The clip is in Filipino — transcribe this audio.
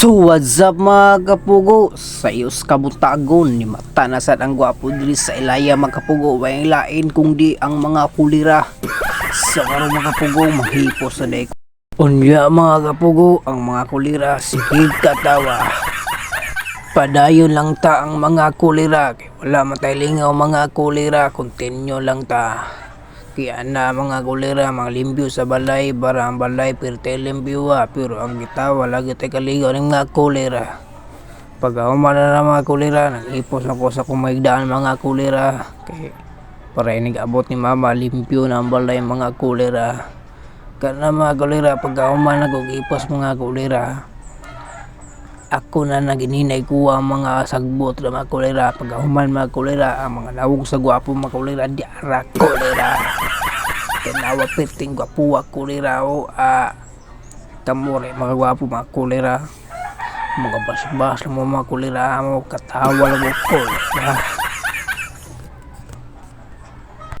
So what's up mga kapugo? Sa iyos kabutagon ni mata ang gwapo diri sa ilaya mga kapugo. Wayang lain kung di ang mga kulira. Sa karon mga kapugo mahipos sa day. Unya mga kapugo ang mga kulira sigig katawa. Padayon lang ta ang mga kulira Wala matay lingaw mga kulira Continue lang ta kaya na mga kulira, mga limbyo sa balay, para ang balay, pirte limbyo ha. Pero ang gitawa, lagi tayo kaligaw ng mga kulira. Pag umana na mga kulira, nag-ipos ako sa kumaigdaan mga kulira. Kaya para inig abot ni mama, limpyo na ang balay mga kulira. Kana mga kulira, pag umana ko, mga kulira. Ako na nagininay ko ang mga sagbot ng mga kulera. Pag human mga kulera, ang mga lawog sa gwapo mga kulera, diara kulera. Tanawa piting gwapo ang kulera o ah, kamore mga gwapo mga kulera. Mga bas-bas mo mga kulera mo, katawa lang kulera.